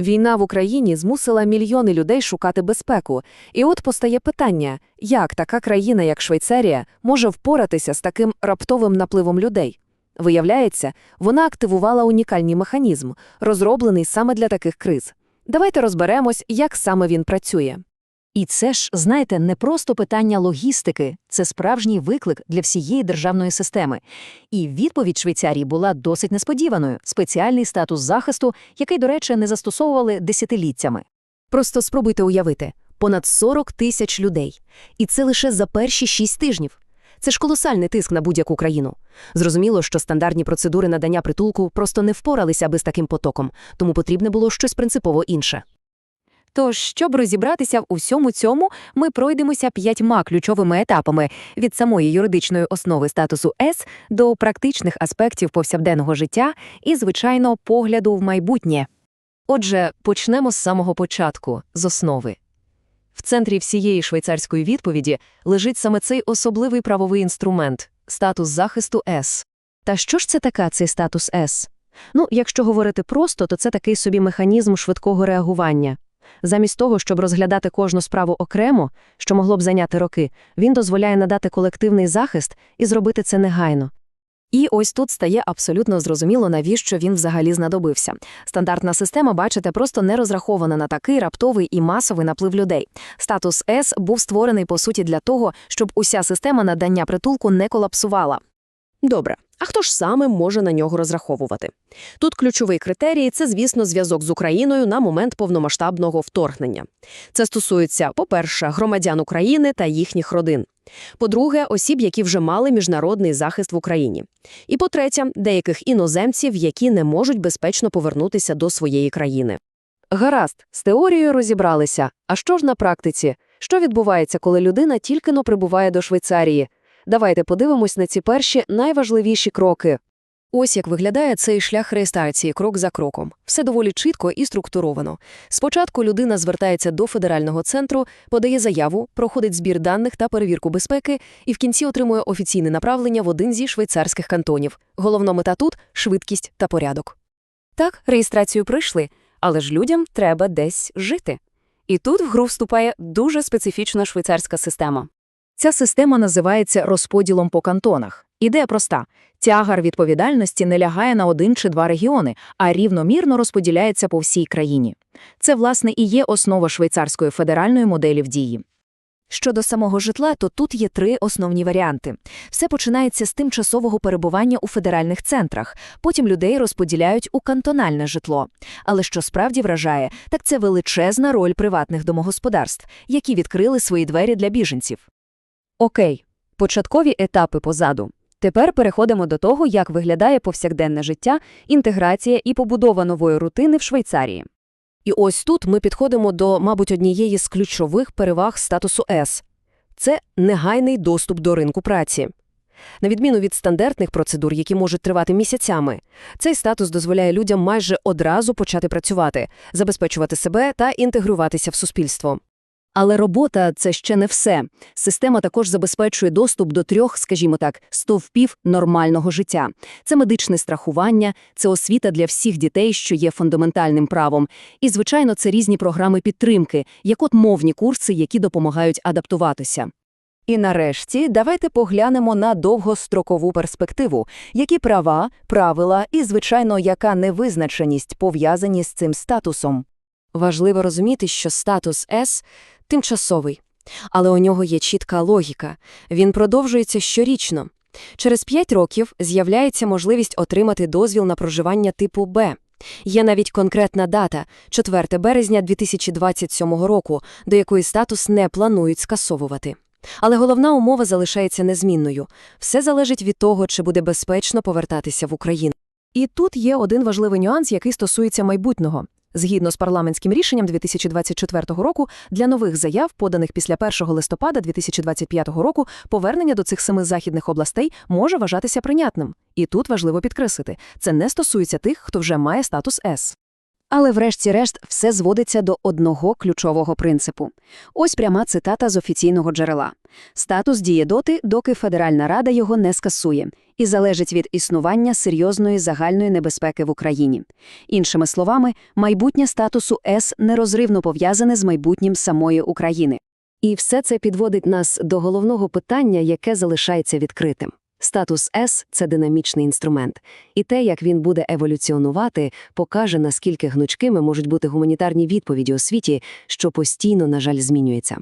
Війна в Україні змусила мільйони людей шукати безпеку. І от постає питання, як така країна, як Швейцарія, може впоратися з таким раптовим напливом людей? Виявляється, вона активувала унікальний механізм, розроблений саме для таких криз. Давайте розберемось, як саме він працює. І це ж, знаєте, не просто питання логістики, це справжній виклик для всієї державної системи. І відповідь Швейцарії була досить несподіваною спеціальний статус захисту, який, до речі, не застосовували десятиліттями. Просто спробуйте уявити понад 40 тисяч людей. І це лише за перші 6 тижнів. Це ж колосальний тиск на будь-яку країну. Зрозуміло, що стандартні процедури надання притулку просто не впоралися аби з таким потоком, тому потрібне було щось принципово інше. Тож, щоб розібратися в усьому цьому, ми пройдемося п'ятьма ключовими етапами від самої юридичної основи статусу С до практичних аспектів повсякденного життя і, звичайно, погляду в майбутнє. Отже, почнемо з самого початку, з основи. В центрі всієї швейцарської відповіді лежить саме цей особливий правовий інструмент – статус захисту С. Та що ж це така цей статус С? Ну, якщо говорити просто, то це такий собі механізм швидкого реагування. Замість того, щоб розглядати кожну справу окремо, що могло б зайняти роки, він дозволяє надати колективний захист і зробити це негайно. І ось тут стає абсолютно зрозуміло, навіщо він взагалі знадобився. Стандартна система, бачите, просто не розрахована на такий раптовий і масовий наплив людей. Статус С був створений по суті для того, щоб уся система надання притулку не колапсувала. Добре. А хто ж саме може на нього розраховувати? Тут ключовий критерій – це, звісно, зв'язок з Україною на момент повномасштабного вторгнення. Це стосується, по-перше, громадян України та їхніх родин. По-друге, осіб, які вже мали міжнародний захист в Україні. І по-третє, деяких іноземців, які не можуть безпечно повернутися до своєї країни. Гаразд, з теорією розібралися. А що ж на практиці? Що відбувається, коли людина тільки-но прибуває до Швейцарії? Давайте подивимось на ці перші найважливіші кроки. Ось як виглядає цей шлях реєстрації крок за кроком. Все доволі чітко і структуровано. Спочатку людина звертається до федерального центру, подає заяву, проходить збір даних та перевірку безпеки і в кінці отримує офіційне направлення в один зі швейцарських кантонів. Головна мета тут швидкість та порядок. Так, реєстрацію пройшли, але ж людям треба десь жити. І тут в гру вступає дуже специфічна швейцарська система. Ця система називається розподілом по кантонах. Ідея проста. Тягар відповідальності не лягає на один чи два регіони, а рівномірно розподіляється по всій країні. Це, власне, і є основа швейцарської федеральної моделі в дії. Щодо самого житла, то тут є три основні варіанти. Все починається з тимчасового перебування у федеральних центрах, потім людей розподіляють у кантональне житло. Але що справді вражає, так це величезна роль приватних домогосподарств, які відкрили свої двері для біженців. Окей, початкові етапи позаду. Тепер переходимо до того, як виглядає повсякденне життя, інтеграція і побудова нової рутини в Швейцарії. І ось тут ми підходимо до, мабуть, однієї з ключових переваг статусу С – це негайний доступ до ринку праці. На відміну від стандартних процедур, які можуть тривати місяцями, цей статус дозволяє людям майже одразу почати працювати, забезпечувати себе та інтегруватися в суспільство. Але робота це ще не все. Система також забезпечує доступ до трьох, скажімо так, стовпів нормального життя. Це медичне страхування, це освіта для всіх дітей, що є фундаментальним правом. І, звичайно, це різні програми підтримки, як от мовні курси, які допомагають адаптуватися. І нарешті давайте поглянемо на довгострокову перспективу, які права, правила і, звичайно, яка невизначеність пов'язані з цим статусом. Важливо розуміти, що статус С тимчасовий, але у нього є чітка логіка. Він продовжується щорічно. Через 5 років з'являється можливість отримати дозвіл на проживання типу Б. Є навіть конкретна дата 4 березня 2027 року, до якої статус не планують скасовувати. Але головна умова залишається незмінною. Все залежить від того, чи буде безпечно повертатися в Україну. І тут є один важливий нюанс, який стосується майбутнього. Згідно з парламентським рішенням 2024 року, для нових заяв, поданих після 1 листопада 2025 року, повернення до цих семи західних областей може вважатися прийнятним. І тут важливо підкреслити, це не стосується тих, хто вже має статус С. Але врешті-решт все зводиться до одного ключового принципу. Ось пряма цитата з офіційного джерела. Статус діє доти, доки Федеральна Рада його не скасує, і залежить від існування серйозної загальної небезпеки в Україні. Іншими словами, майбутнє статусу С нерозривно пов'язане з майбутнім самої України. І все це підводить нас до головного питання, яке залишається відкритим. Статус С – це динамічний інструмент, і те, як він буде еволюціонувати, покаже, наскільки гнучкими можуть бути гуманітарні відповіді у світі, що постійно, на жаль, змінюється.